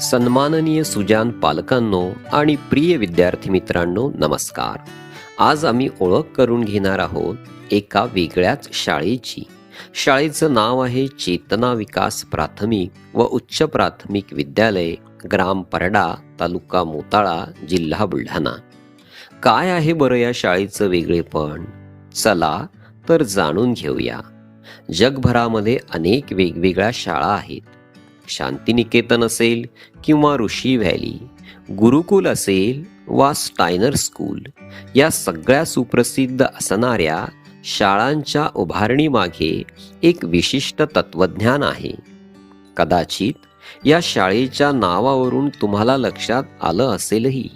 सन्माननीय सुजान पालकांनो आणि प्रिय विद्यार्थी मित्रांनो नमस्कार. आज आम्ही ओळख करून घेणार आहोत एका वेगळ्याच शाळेची. शाळेचं नाव आहे चेतना विकास प्राथमिक व उच्च प्राथमिक विद्यालय ग्राम परडा तालुका मोताळा जिल्हा बुलढाणा. काय आहे बरं या शाळेचं वेगळेपण? चला तर जाणून घेऊया. जगभरामध्ये अनेक वेगवेगळ्या शाळा आहेत. शांतिनिकेतन असेल किंवा ऋषी व्हॅली गुरुकुल असेल वा स्टायनर स्कूल या सगळ्या सुप्रसिद्ध असणाऱ्या शाळांच्या उभारणीमागे एक विशिष्ट तत्वज्ञान आहे. कदाचित या शाळेच्या नावावरून तुम्हाला लक्षात आलं असेलही.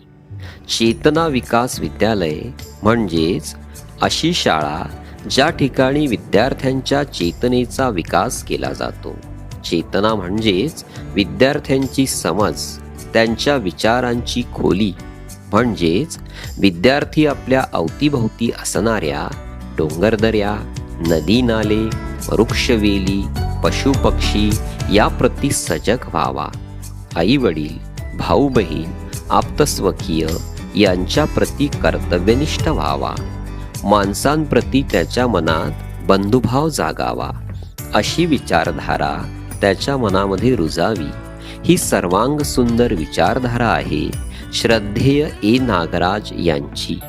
चेतना विकास विद्यालय म्हणजेच अशी शाळा ज्या ठिकाणी विद्यार्थ्यांच्या चेतनेचा विकास केला जातो. चेतना म्हणजेच विद्यार्थ्यांची समज त्यांच्या विचारांची खोली. म्हणजेच विद्यार्थी आपल्या अवतीभोवती असणाऱ्या डोंगरदऱ्या नदी नाले वृक्षवेली पशुपक्षी याप्रती सजग व्हावा. आई वडील भाऊ बहीण आप्तस्वकीय यांच्याप्रती कर्तव्यनिष्ठ व्हावा. माणसांप्रती त्याच्या मनात बंधुभाव जागावा. अशी विचारधारा त्याच्या मनामध्ये रुजावी. ही सर्वांग सुंदर विचारधारा आहे श्रद्धेय ए नागराज यांची.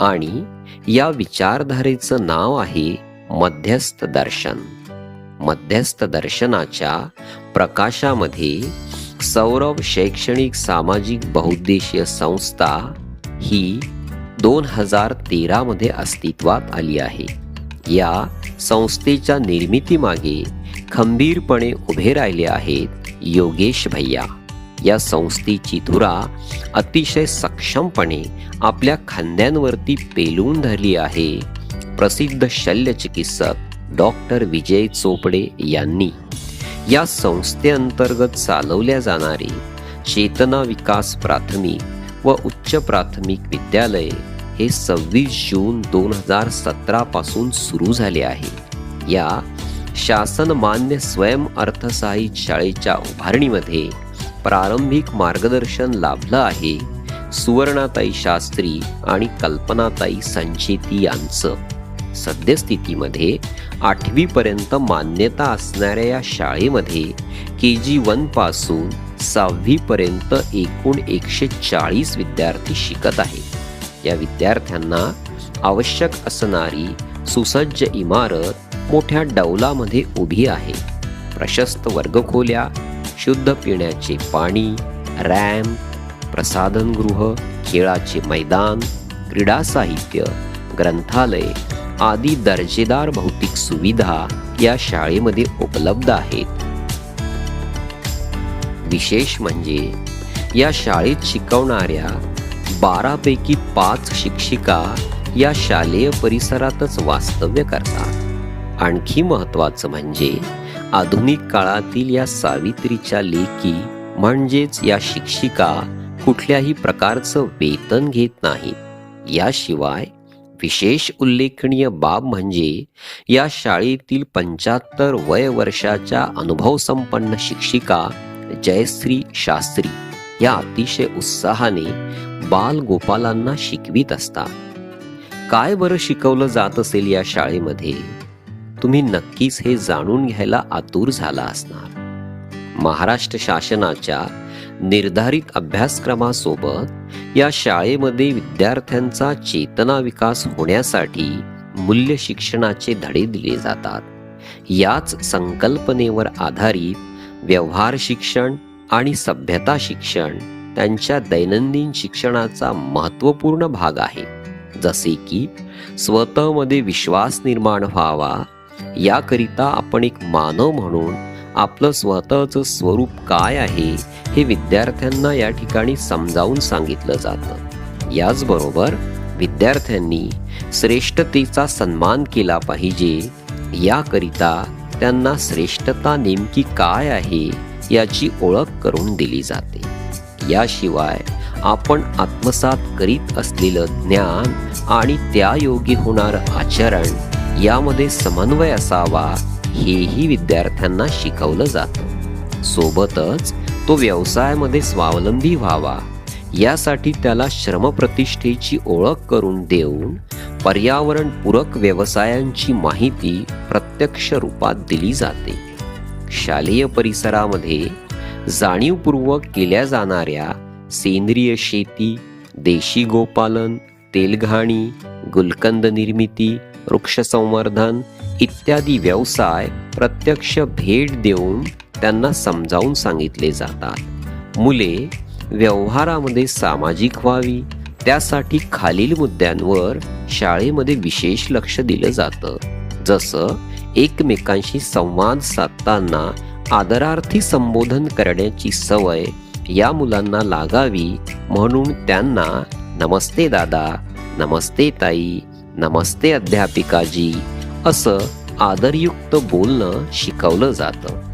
आणि या विचारधारेचं नाव आहे मध्यस्थ दर्शन. मध्यस्थ दर्शनाच्या प्रकाशामध्ये सौरभ शैक्षणिक सामाजिक बहुद्देशीय संस्था ही दोन हजार तेरामध्ये अस्तित्वात आली आहे. या संस्थेच्या निर्मितीमागे खंबीरपणे उभे राहिले आहेत. योगेश भैया या संस्थेची धुरा अतिशय सक्षमपणे आपल्या खांद्यांवरती पेलून धरली आहे. प्रसिद्ध शल्यचिकित्सक डॉक्टर विजय चोपडे यांनी या संस्थेअंतर्गत चालवल्या जाणारे चेतना विकास प्राथमिक व उच्च प्राथमिक विद्यालय हे सव्वीस जून दोन हजार सतरापासून सुरू झाले आहे. या शासन मान्य स्वयं अर्थसहाय्यित शाळेच्या उभारणीमध्ये प्रारंभिक मार्गदर्शन लाभलं आहे. सुवर्णाताई शास्त्री आणि कल्पनाताई संचेती यांचं. सद्यस्थितीमध्ये आठवीपर्यंत मान्यता असणाऱ्या या शाळेमध्ये के जी वनपासून सहावीपर्यंत एकूण एकशे चाळीस विद्यार्थी शिकत आहेत या विद्यार्थ्यांना आवश्यक असणारी सुसज्ज इमारत मोठ्या डौलामध्ये उभी आहे. प्रशस्त वर्गखोल्या शुद्ध पिण्याचे पाणी रॅम्प प्रसाधनगृह खेळाचे मैदान क्रीडा साहित्य ग्रंथालय आदी दर्जेदार भौतिक सुविधा या शाळेमध्ये उपलब्ध आहेत. विशेष म्हणजे या शाळेत शिकवणाऱ्या बारापैकी पाच शिक्षिका या शालेय परिसरातच वास्तव्य करतात. आणखी महत्वाचं म्हणजे आधुनिक काळातील या सावित्रीच्या लेखी म्हणजेच या शिक्षिका कुठल्याही प्रकारचं वेतन घेत नाहीत याशिवाय विशेष उल्लेखनीय बाब म्हणजे या शाळेतील पंच्याहत्तर वय वर्षाच्या अनुभवसंपन्न शिक्षिका जयश्री शास्त्री या अतिशय उत्साहाने बाल गोपालांना शिकवित असतात. काय बरं शिकवलं जात असेल या शाळेमध्ये? तुम्ही नक्कीच हे जाणून घ्यायला आतुर झाला असणार. महाराष्ट्र शासनाच्या निर्धारित अभ्यासक्रमासोबत या शाळेमध्ये विद्यार्थ्यांचा चेतना विकास होण्यासाठी मूल्य शिक्षणाचे धडे दिले जातात. याच संकल्पनेवर आधारित व्यवहार शिक्षण आणि सभ्यता शिक्षण त्यांच्या दैनंदिन शिक्षणाचा महत्त्वपूर्ण भाग आहे. जसे की स्वतःमध्ये विश्वास निर्माण व्हावा याकरिता आपण एक मानव म्हणून आपलं स्वतःचं स्वरूप काय आहे हे विद्यार्थ्यांना या ठिकाणी समजावून सांगितलं जातं. याचबरोबर विद्यार्थ्यांनी श्रेष्ठतेचा सन्मान केला पाहिजे याकरिता त्यांना श्रेष्ठता नेमकी काय आहे याची ओळख करून दिली जाते. याशिवाय आपण आत्मसात करीत असलेलं ज्ञान आणि त्यायोगी होणारं आचरण यामध्ये समन्वय असावा हेही विद्यार्थ्यांना शिकवलं जातं. सोबतच तो व्यवसायामध्ये स्वावलंबी व्हावा. यासाठी त्याला श्रमप्रतिष्ठेची ओळख करून देऊन पर्यावरणपूरक व्यवसायांची माहिती प्रत्यक्ष रूपात दिली जाते. शालेय परिसरामध्ये जाणीवपूर्वक केल्या जाणाऱ्या सेंद्रिय शेती देशी गोपालन तेलघाणी गुलकंद निर्मिती वृक्ष संवर्धन इत्यादी व्यवसाय प्रत्यक्ष भेट देऊन त्यांना समजावून सांगितले जातात. मुले व्यवहारामध्ये सामाजिक व्हावी त्यासाठी खालील मुद्द्यांवर शाळेमध्ये विशेष लक्ष दिलं जातं. जसं एकमेकांशी संवाद साधताना आदरार्थी संबोधन करण्याची सवय या मुलांना लागावी म्हणून त्यांना नमस्ते दादा नमस्ते ताई नमस्ते अध्यापिकाजी असं आदरयुक्त बोलणं शिकवलं जातं.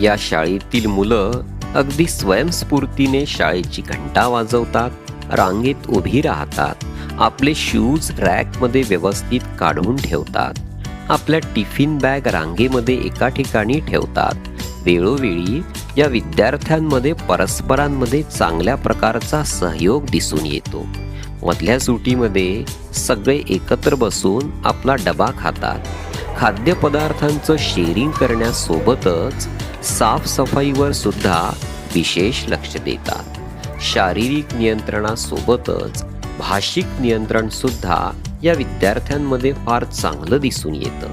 या शाळेतील मुलं अगदी स्वयंस्फूर्तीने शाळेची घंटा वाजवतात रांगेत उभी राहतात आपले शूज रॅकमध्ये व्यवस्थित काढून ठेवतात आपल्या टिफिन बॅग रांगेमध्ये एका ठिकाणी ठेवतात. वेळोवेळी या विद्यार्थ्यांमध्ये परस्परांमध्ये चांगल्या प्रकारचा सहयोग दिसून येतो. मधल्या सुटीमध्ये सगळे एकत्र बसून आपला डबा खातात. खाद्यपदार्थांचं शेअरिंग करण्यासोबतच साफसफाईवर सुद्धा विशेष लक्ष देतात. शारीरिक नियंत्रणासोबतच भाषिक नियंत्रण सुद्धा या विद्यार्थ्यांमध्ये फार चांगलं दिसून येतं.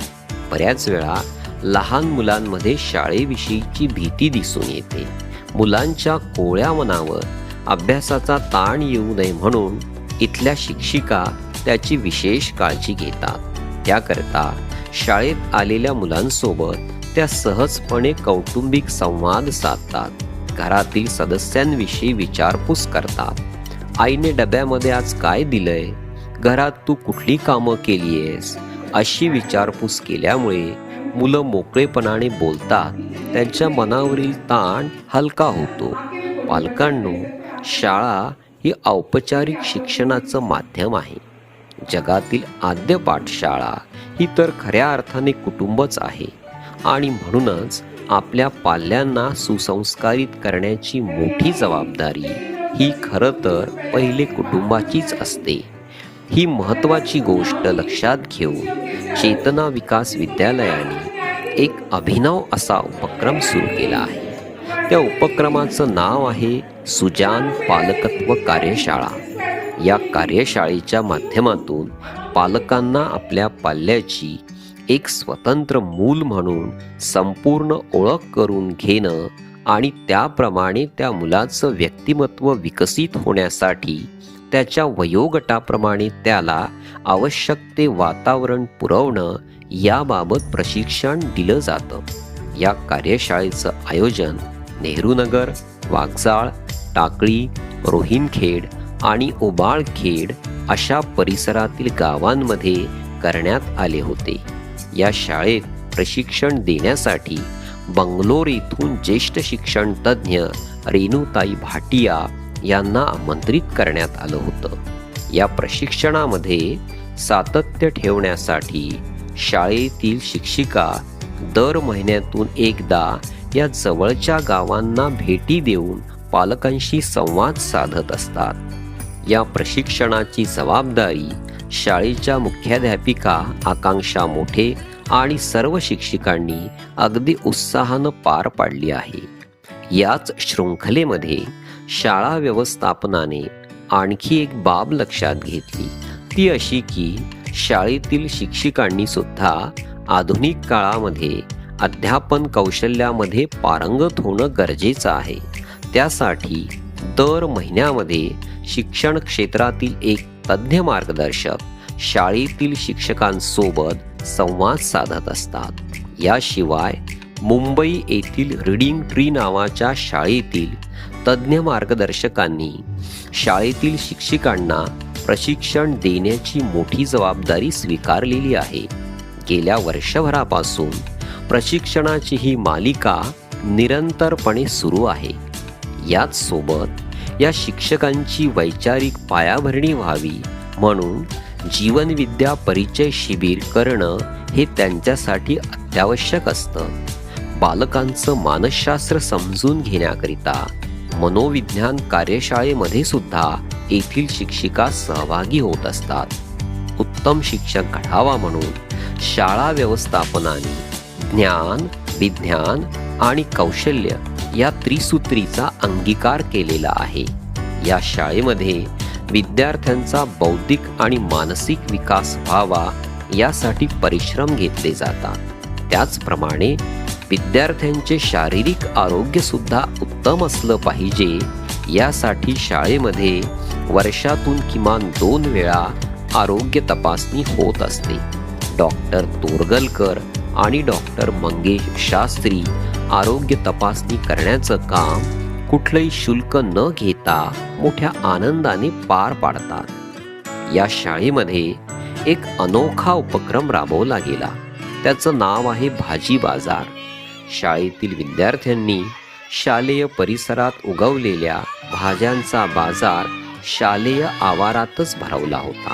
बऱ्याच वेळा लहान मुलांमध्ये शाळेविषयीची भीती दिसून येते. मुलांच्या कोळ्या मनावर अभ्यासाचा ताण येऊ नये म्हणून इथल्या शिक्षिका त्याची विशेष काळजी घेतात. त्याकरता शाळेत आलेल्या मुलांसोबत त्या सहजपणे कौटुंबिक संवाद साधतात. घरातील सदस्यांविषयी विचारपूस करतात. आईने डब्यामध्ये आज काय दिलंय? घरात तू कुठली कामं केली आहेस अशी विचारपूस केल्यामुळे मुलं मोकळेपणाने बोलतात. त्यांच्या मनावरील ताण हलका होतो. पालकांनो शाळा ही औपचारिक शिक्षणाचं माध्यम आहे. जगातील आद्य पाठशाळा ही तर खऱ्या अर्थाने कुटुंबच आहे आणि म्हणूनच आपल्या पाल्यांना सुसंस्कारित करण्याची मोठी जबाबदारी ही खरं तर पहिले कुटुंबाचीच असते. ही महत्त्वाची गोष्ट लक्षात घेऊन चेतना विकास विद्यालयाने एक अभिनव असा उपक्रम सुरू केला आहे. त्या उपक्रमाचं नाव आहे सुजान पालकत्व कार्यशाळा. या कार्यशाळेच्या माध्यमातून पालकांना आपल्या पाल्याची एक स्वतंत्र मूल म्हणून संपूर्ण ओळख करून घेणं आणि त्याप्रमाणे त्या मुलाचं व्यक्तिमत्व विकसित होण्यासाठी त्याच्या वयोगटाप्रमाणे त्याला आवश्यक ते वातावरण पुरवणं याबाबत प्रशिक्षण दिलं जातं. या कार्यशाळेचं आयोजन नेहरूनगर वागजाळ टाकळी रोहिनखेड आणि ओबाळखेड अशा परिसरातील गावांमध्ये करण्यात आले होते. या शाळेत प्रशिक्षण देण्यासाठी बंगलोर येथून ज्येष्ठ शिक्षण तज्ज्ञ रेणुताई भाटिया यांना आमंत्रित करण्यात आलं होतं. या प्रशिक्षणामध्ये सातत्य ठेवण्यासाठी शाळेतील शिक्षिका दर महिन्यातून एकदा या जवळच्या गावांना भेटी देऊन पालकांशी संवाद साधत असतात. या प्रशिक्षणाची जबाबदारी शाळेच्या मुख्याध्यापिका आकांक्षा मोठे आणि सर्व शिक्षिकांनी अगदी उत्साहानं पार पाडली आहे. याच शृंखलेमध्ये शाळा व्यवस्थापनाने आणखी एक बाब लक्षात घेतली. ती अशी की शाळेतील शिक्षिकांनी सुद्धा आधुनिक काळामध्ये अध्यापन कौशल्यामध्ये पारंगत होणं गरजेचं आहे. त्यासाठी दर महिन्यामध्ये शिक्षण क्षेत्रातील एक तज्ज्ञ मार्गदर्शक शाळेतील शिक्षकांसोबत संवाद साधत असतात. याशिवाय मुंबई येथील रीडिंग ट्री नावाच्या शाळेतील तज्ज्ञ मार्गदर्शकांनी शाळेतील शिक्षिकांना प्रशिक्षण देण्याची मोठी जबाबदारी स्वीकारलेली आहे. गेल्या वर्षभरापासून प्रशिक्षणाची ही मालिका निरंतरपणे सुरू आहे. याच सोबत या शिक्षकांची वैचारिक पायाभरणी व्हावी म्हणून जीवनविद्या परिचय शिबिर करणं हे त्यांच्यासाठी अत्यावश्यक असतं. बालकांचं मानसशास्त्र समजून घेण्याकरिता मनोविज्ञान कार्यशाळेमध्ये सुद्धा येथील शिक्षिका सहभागी होत असतात. उत्तम शिक्षक घडावा म्हणून शाळा व्यवस्थापनाने ज्ञान विज्ञान आणि कौशल्य या त्रिसूत्रीचा अंगीकार केलेला आहे. या शाळेमध्ये विद्यार्थ्यांचा बौद्धिक आणि मानसिक विकास व्हावा यासाठी परिश्रम घेतले जातात. त्याचप्रमाणे विद्यार्थ्यांचे शारीरिक आरोग्य सुद्धा उत्तम असलं पाहिजे यासाठी शाळेमध्ये वर्षातून किमान दोन वेळा आरोग्य तपासणी होत असते. डॉक्टर तोरगलकर आणि डॉक्टर मंगेश शास्त्री आरोग्य तपासणी करण्याचं काम कुठलंही शुल्क न घेता मोठ्या आनंदाने पार पाडतात. या शाळेमध्ये एक अनोखा उपक्रम राबवला गेला. त्याचं नाव आहे भाजी बाजार. शाळेतील विद्यार्थ्यांनी शालेय परिसरात उगवलेल्या भाज्यांचा बाजार शालेय आवारातच भरवला होता.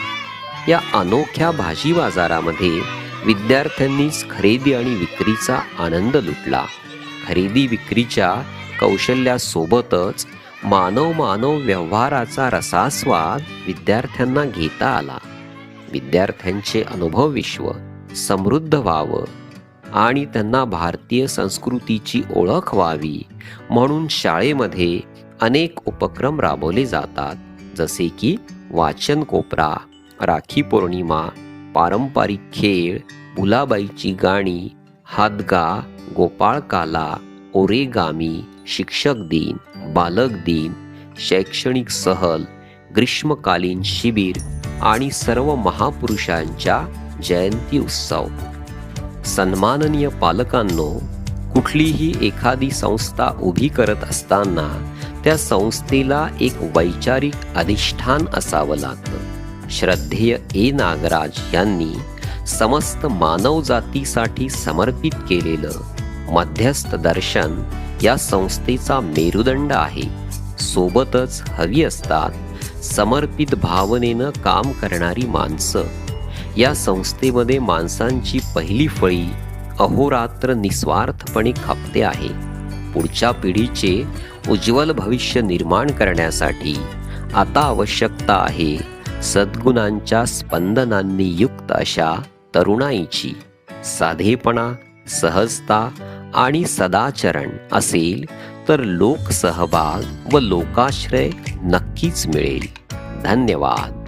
या अनोख्या भाजी बाजारामध्ये विद्यार्थ्यांनीच खरेदी आणि विक्रीचा आनंद लुटला. खरेदी विक्रीच्या कौशल्यासोबतच मानव मानव व्यवहाराचा रसास्वाद विद्यार्थ्यांना घेता आला. विद्यार्थ्यांचे अनुभव विश्व समृद्ध व्हावं आणि त्यांना भारतीय संस्कृतीची ओळख व्हावी म्हणून शाळेमध्ये अनेक उपक्रम राबवले जातात. जसे की वाचन कोपरा राखी पौर्णिमा पारंपरिक खेळ भुलाबाईची गाणी हादगा गोपाळकाला ओरेगामी शिक्षक दिन बालक दिन शैक्षणिक सहल ग्रीष्मकालीन शिबिर आणि सर्व महापुरुषांच्या जयंती उत्सव. सन्माननीय पालकांनो कुठलीही एखादी संस्था उभी करत असताना त्या संस्थेला एक वैचारिक अधिष्ठान असावं लागतं. श्रद्धेय ए नागराज यांनी समस्त मानवजातीसाठी समर्पित केलेलं मध्यस्थ दर्शन या संस्थेचा मेरुदंड आहे. सोबतच हवी असतात समर्पित भावनेनं काम करणारी माणसं. या संस्थेमध्ये माणसांची पहिली फळी अहोरात्र निस्वार्थपणे खपते आहे. पुढच्या पिढीचे उज्ज्वल भविष्य निर्माण करण्यासाठी आता आवश्यकता आहे सद्गुणांच्या स्पंदनांनी युक्त अशा तरुणाईची साधेपणा सहजता आणि सदाचरण असेल तर लोकसहभाग व लोकाश्रय नक्कीच मिळेल. धन्यवाद.